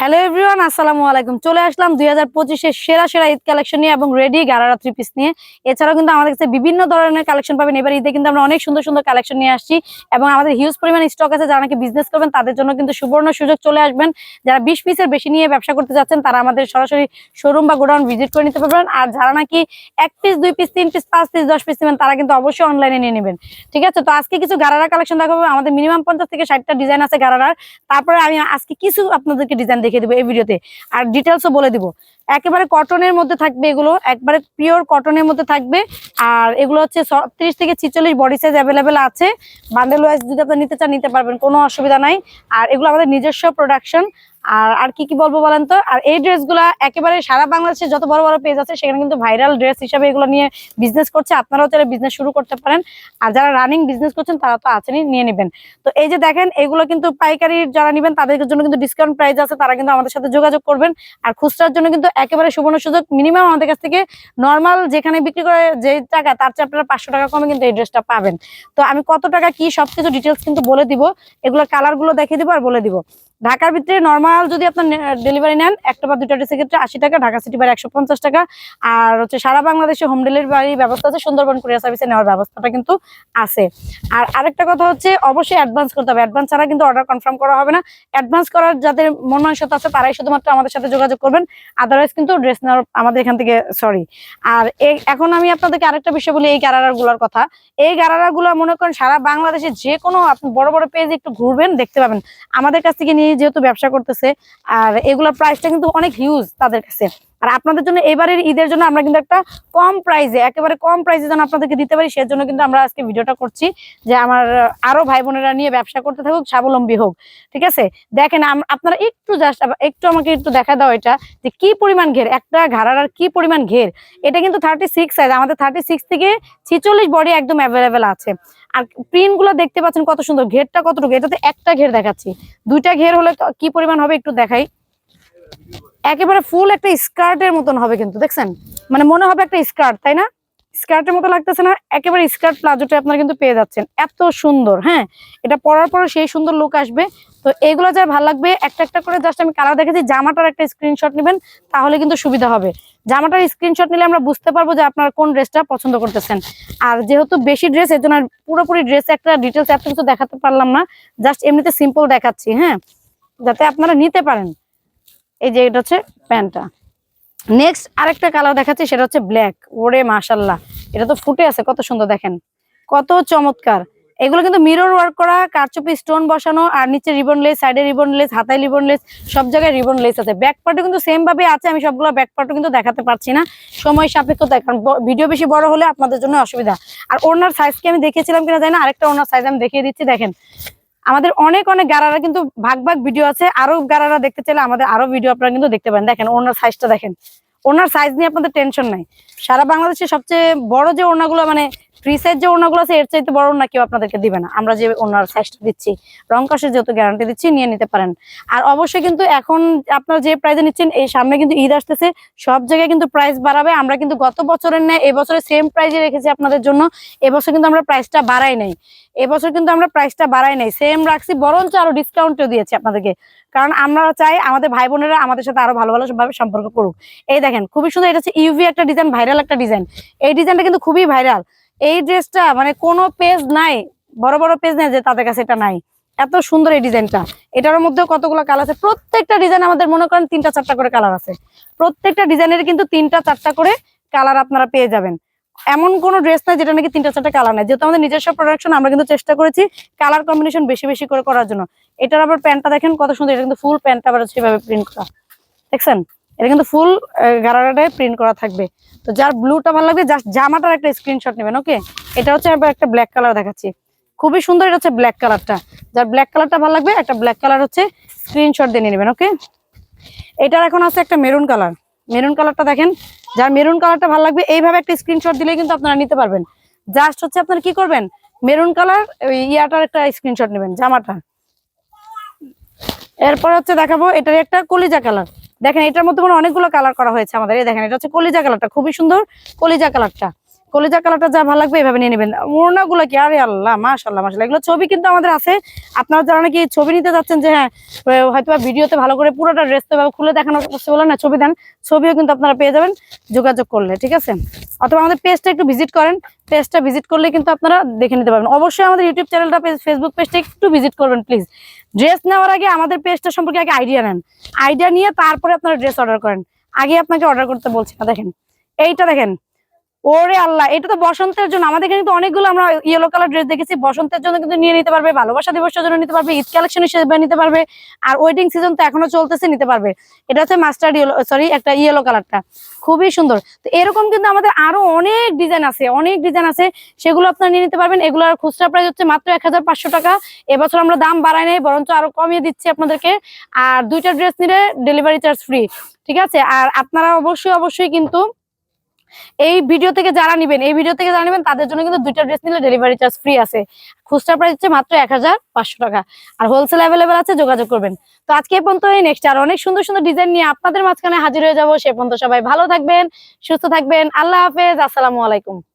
Hello everyone আসসালামু আলাইকুম। চলে আসলাম দুই হাজার পঁচিশের সেরা সেরা ঈদ কালেকশন নিয়ে এবং রেডি গারারা থ্রি পিস নিয়ে। এছাড়াও কিন্তু আমাদের কাছে বিভিন্ন ধরনের কালেকশন পাবেন। এবার ঈদে কিন্তু আমরা অনেক সুন্দর সুন্দর কালেকশন নিয়ে আসছি এবং আমাদের হিউজ পরিমাণ স্টক আছে, যারা নাকি বিজনেস করবেন, তাদের জন্য কিন্তু সুবর্ণ সুযোগ চলে আসবেন। যারা বিশ পিসের বেশি নিয়ে ব্যবসা করতে যাচ্ছেন, তারা আমাদের সরাসরি শোরুম বা গোডাউন ভিজিট করে নিতে পারবেন। আর যারা নাকি এক পিস দুই পিস তিন পিস পাঁচ পিস দশ পিস নেবেন, তারা কিন্তু অবশ্যই অনলাইনে নিয়ে নেবেন। ঠিক আছে? তো আজকে কিছু গারারা কালেকশন দেখাবো। আমাদের মিনিমাম পঞ্চাশ থেকে ষাটটা ডিজাইন আছে গারারার। তারপরে আমি আজকে কিছু আপনাদেরকে ডিজাইন দেখিয়ে দেবো এই ভিডিওতে। আর ডিটেলসও বলে দিব। একেবারে কটনের মধ্যে থাকবে এগুলো, একবারে পিওর কটনের মধ্যে থাকবে। আর এগুলো হচ্ছে ত্রিশ থেকে ছিচল্লিশ বডি সাইজ অ্যাভেলেবেল আছে। বান্ডেল ওয়াইজ যদি আপনার নিতে চান, নিতে পারবেন, কোনো অসুবিধা নাই। আর এগুলো আমাদের নিজস্ব প্রোডাকশন আর আর কি কি বলব বলেন তো? আর এই ড্রেসগুলা একেবারে সারা বাংলাদেশে যত বড় বড় পেজ আছে, সেখানে কিন্তু ভাইরাল ড্রেস হিসাবে এগুলো নিয়ে বিজনেস করছে। আপনারাও চাইলে বিজনেস শুরু করতে পারেন। আর যারা রানিং বিজনেস করছেন, তারা তো আছেনই, নিয়ে নেবেন। তো এই যে দেখেন, এগুলো কিন্তু পাইকারি যারা নেবেন, তাদের জন্য কিন্তু ডিসকাউন্ট প্রাইস আছে, তারা কিন্তু আমাদের সাথে যোগাযোগ করবেন। আর খুচরার জন্য কিন্তু একেবারে সুবর্ণ সুযোগ। মিনিমাম আমাদের কাছ থেকে নর্মাল যেখানে বিক্রি করে যে টাকা, তার চেয়ে আপনারা পাঁচশো টাকা কমে কিন্তু এই ড্রেসটা পাবেন। তো আমি কত টাকা কি সবকিছু ডিটেলস কিন্তু বলে দিব। এগুলো কালারগুলো দেখিয়ে দিব আর বলে দিব। ঢাকার ভিতরে নর্মাল যদি আপনার ডেলিভারি নেন, একটা বা দুটা ড্রেসের ক্ষেত্রে আশি টাকা, ঢাকা সিটি বাড়ি একশো টাকা। আর হচ্ছে সারা বাংলাদেশে হোম ডেলিভারি ব্যবস্থা আছে, সুন্দরবন কুরিয়ার সার্ভিসে নেওয়ার ব্যবস্থাটা কিন্তু আছে। আর আরেকটা কথা হচ্ছে, অবশ্যই অ্যাডভান্স করতে হবে। অ্যাডভান্স ছাড়া কিন্তু অর্ডার কনফার্ম করা হবে না। অ্যাডভান্স করার যাদের মন মানসিকতা আছে, তারাই শুধুমাত্র আমাদের সাথে যোগাযোগ করবেন। আদারওয়াইজ কিন্তু ড্রেস নেওয়ার আমাদের এখান থেকে সরি আর এখন আমি আপনাদেরকে আরেকটা বিষয় বলি, এই গারারা গুলোর কথা। এই গারারা গুলো মনে করেন সারা বাংলাদেশে যে কোনো আপনি বড় বড় পেজ একটু ঘুরবেন, দেখতে পাবেন। আমাদের কাছ থেকে নিয়ে যেহেতু ব্যবসা করতেছে আর এগুলোর প্রাইসটা কিন্তু অনেক হিউজ তাদের কাছে। আর আপনাদের জন্য এবারের ঈদের জন্য আমরা কিন্তু একটা কম প্রাইসে একেবারে কম প্রাইসে যেন আপনাদেরকে দিতে পারি, সেজন্য কিন্তু আমরা আজকে ভিডিওটা করছি যে আমার আরও ভাই বোনেরা নিয়ে ব্যবসা করতে থাকুক, স্বাবলম্বী হোক, ঠিক আছে? দেখেন আপনারা একটু জাস্ট একটু আমাকে একটু দেখা দাও এটা, যে কি পরিমাণ ঘের, একটা ঘাড়ার আর কি পরিমাণ ঘের? এটা কিন্তু থার্টি সিক্স সাইজ আমাদের থার্টি সিক্স থেকে ছিচল্লিশ বডি একদম অ্যাভেলেবেল আছে। আর প্রিন্টগুলো দেখতে পাচ্ছেন কত সুন্দর, ঘেরটা কতটুকু? এটাতে একটা ঘের দেখাচ্ছি। দুইটা ঘের হলে কি পরিমাণ হবে একটু দেখাই। একেবারে ফুল একটা স্কার্টের মতন হবে কিন্তু, দেখছেন? মানে মনে হবে একটা স্কার্ট তাই না? স্কার্টের মতো লাগতেছে না, একেবারে স্কার্ট প্লাজোটা আপনারা কিন্তু পেয়ে যাচ্ছেন। এত সুন্দর হ্যাঁ? এটা পরার পরে সেই সুন্দর লুক আসবে। তো এগুলো যার ভালো লাগবে, একটা একটা করে জাস্ট আমি কালার দেখেছি, জামাটার একটা স্ক্রিনশট নেবেন, তাহলে কিন্তু সুবিধা হবে। জামাটার স্ক্রিনশট নিলে আমরা বুঝতে পারব যে আপনারা কোন ড্রেসটা পছন্দ করতেছেন। আর যেহেতু বেশি ড্রেস এর জন্য পুরোপুরি ড্রেস একটা ডিটেলস এত কিছু দেখাতে পারলাম না জাস্ট এমনিতে সিম্পল দেখাচ্ছি হ্যাঁ? যাতে আপনারা নিতে পারেন। এই যে এটা হচ্ছে প্যান্টটা। নেক্সট আরেকটা কালার দেখাচ্ছি, সেটা হচ্ছে ব্ল্যাক ওরে মাশাল্লাহ, এটা তো ফুটে আছে, কত সুন্দর দেখেন। কত চমৎকার। এগুলো কিন্তু মিরর ওয়ার্ক করা, কারচুপি স্টোন বসানো, আর নিচে রিবন লেস সাইডে রিবন লেস হাতায় রিবন লেস সব জায়গায় রিবন লেস আছে। ব্যাক পার্টও কিন্তু সেম ভাবে আছে, আমি সবগুলো ব্যাক পার্টও কিন্তু দেখাতে পারছি না। সময় সাপেক্ষ কারণ ভিডিও বেশি বড় হলে আপনাদের জন্য অসুবিধা। আর ওনার সাইজ কি আমি দেখিয়েছিলাম কিনা জানি না, আরেকটা ওনার সাইজ আমি দেখিয়ে দিচ্ছি, দেখেন। আমাদের অনেক অনেক গারারা কিন্তু ভাগ ভাগ ভিডিও আছে। আরও গারারা দেখতে চাইলে আমাদের আরও ভিডিও আপনারা কিন্তু দেখতে পারেন। দেখেন, ওনার সাইজটা দেখেন। ওনার সাইজ নিয়ে আপনাদের টেনশন নাই। সারা বাংলাদেশে সবচেয়ে বড় যে ওনাগুলো মানে ফ্রি সাইজ যে ওনাগুলো আছে, এর চাইতে বড় ওনা কেউ আপনাদেরকে দিবে না। আমরা যে ওনার সাইজটা দিচ্ছি রং কাশের যেহেতু গ্যারান্টি দিচ্ছি, নিয়ে নিতে পারেন। আর অবশ্যই কিন্তু এখন আপনারা যে প্রাইজে নিচ্ছেন, এই সামনে কিন্তু ঈদ আসতেছে। সব জায়গায় কিন্তু প্রাইস বাড়াবে। আমরা কিন্তু গত বছরের নেয় এবছরে সেম প্রাইজে রেখেছি আপনাদের জন্য। এবছর কিন্তু আমরা প্রাইসটা বাড়াই নাই। এবছর কিন্তু আমরা প্রাইসটা বাড়াই নাই। সেম রাখছি, বরঞ্চ আরও ডিসকাউন্টও দিয়েছি আপনাদেরকে। কারণ আমরা চাই আমাদের ভাই বোনেরা আমাদের সাথে আরও ভালো ভালো ভাবে সম্পর্ক করুক। এই দেখেন, খুবই সুন্দর, এটা হচ্ছে ইউভি একটা ডিজাইন ভাইরাল একটা ডিজাইন এই ডিজাইনটা কিন্তু খুবই ভাইরাল এই ড্রেসটা মানে কোনো পেজ নাই, বড় বড় পেজ নেই যে তাদের কাছে এটা নাই। এত সুন্দর এই ডিজাইনটা। এটার মধ্যেও কতগুলো কালার আছে? প্রত্যেকটা ডিজাইন আমাদের মনে করেন তিনটা চারটা করে কালার আছে। প্রত্যেকটা ডিজাইনের কিন্তু তিনটা চারটা করে কালার আপনারা পেয়ে যাবেন। এমন কোন ড্রেস নাই যেটা নাকি তিনটা চারটা কালার নাই। যেহেতু আমাদের নিজস্ব প্রোডাকশন আমরা কিন্তু চেষ্টা করেছি কালার কম্বিনেশন বেশি বেশি করে করার জন্য। এটার আবার প্যান্টটা দেখেন কত সুন্দর, এটা কিন্তু ফুল প্যান্টটা আবার সেভাবে প্রিন্ট করা। দেখছেন? এটা কিন্তু ফুল গারাটায় প্রিন্ট করা থাকবে। তো যার ব্লুটা ভালো লাগবে জাস্ট জামাটার একটা স্ক্রিনশট নেবেন ওকে এটা হচ্ছে একটা ব্ল্যাক কালার দেখাচ্ছি। খুবই সুন্দর এটা হচ্ছে ব্ল্যাক কালারটা যার ব্ল্যাক কালারটা ভালো লাগবে, একটা ব্ল্যাক কালার হচ্ছে স্ক্রিনশট দিয়ে নেবেন ওকে এটার এখন আছে একটা মেরুন কালার মেরুন কালারটা দেখেন, যার মেরুন কালারটা ভালো লাগবে, এইভাবে একটা স্ক্রিনশট দিলে কিন্তু আপনারা নিতে পারবেন। জাস্ট হচ্ছে আপনারা কি করবেন? মেরুন কালার ইয়াটার একটা স্ক্রিনশট নেবেন জামাটা এরপর হচ্ছে দেখাবো এটার একটা কলিজা কালার দেখেন এটার মধ্যে অনেকগুলো কালার করা হয়েছে আমাদের। এই দেখেন, এটা হচ্ছে কলিজা কালারটা খুবই সুন্দর কলিজা কালারটা কলিজা কালারটা যা ভালো লাগবে এভাবে নিয়ে নেবেন। ওড়নাগুলো কি? আরে আল্লাহ মাশাল্লাহ মাশাল্লাহ এগুলো ছবি কিন্তু আমাদের আছে। আপনারা যারা নাকি ছবি নিতে যাচ্ছেন যে হ্যাঁ হয়তো ভিডিওতে ভালো করে পুরোটা ড্রেস তো খুলে দেখানো পসিবল না, ছবি দেন। ছবিও কিন্তু আপনারা পেয়ে যাবেন যোগাযোগ করলে, ঠিক আছে? অথবা আমাদের পেজটা একটু ভিজিট করেন। পেজটা ভিজিট করলে কিন্তু আপনারা দেখে নিতে পারবেন। অবশ্যই আমাদের ইউটিউব চ্যানেলটা ফেসবুক পেজটা একটু ভিজিট করবেন প্লিজ ড্রেস নেওয়ার আগে আমাদের পেজটা সম্পর্কে আগে আইডিয়া নেন। আইডিয়া নিয়ে তারপরে আপনারা ড্রেস অর্ডার করেন। আগে আপনাকে অর্ডার করতে বলছি না, দেখেন। এইটা দেখেন। ওরে আল্লাহ, এটা তো বসন্তের জন্য। আমাদের এখানে কিন্তু অনেকগুলো আমরা ইয়েলো কালার ড্রেস দেখেছি। বসন্তের জন্য কিন্তু নিয়ে নিতে পারবে, ভালোবাসা দিবসের জন্য নিতে পারবে, ঈদ কালেকশন হিসেবে নিতে পারবে, আর ওয়েডিং সিজন তো এখনও চলতেছে, নিতে পারবে। এটা হচ্ছে মাস্টার্ড ইয়েলো সরি একটা ইয়েলো কালারটা খুবই সুন্দর। তো এরকম কিন্তু আমাদের আরও অনেক ডিজাইন আছে, অনেক ডিজাইন আছে। সেগুলো আপনারা নিয়ে নিতে পারবেন। এগুলোর খুচরা প্রাইস হচ্ছে মাত্র এক হাজার পাঁচশো টাকা। এবছর আমরা দাম বাড়াই নাই, বরঞ্চ আরও কমিয়ে দিচ্ছি আপনাদেরকে। আর দুইটা ড্রেস নিলে ডেলিভারি চার্জ ফ্রি ঠিক আছে? আর আপনারা অবশ্যই অবশ্যই কিন্তু এই ভিডিও থেকে যারা নিবেন, এই ভিডিও থেকে যারা নিবেন, তাদের জন্য কিন্তু দুইটা ড্রেস নিলে ডেলিভারি চার্জ ফ্রি আছে। খুচরা প্রাইস হচ্ছে মাত্র এক হাজার পাঁচশো টাকা। আর হোলসেল অ্যাভেলেবেল আছে, যোগাযোগ করবেন। তো আজকে এ পর্যন্ত এই নেক্সট আর অনেক সুন্দর সুন্দর ডিজাইন নিয়ে আপনাদের মাঝখানে হাজির হয়ে যাব। সে পর্যন্ত সবাই ভালো থাকবেন, সুস্থ থাকবেন। আল্লাহ হাফেজ। আসসালামু আলাইকুম।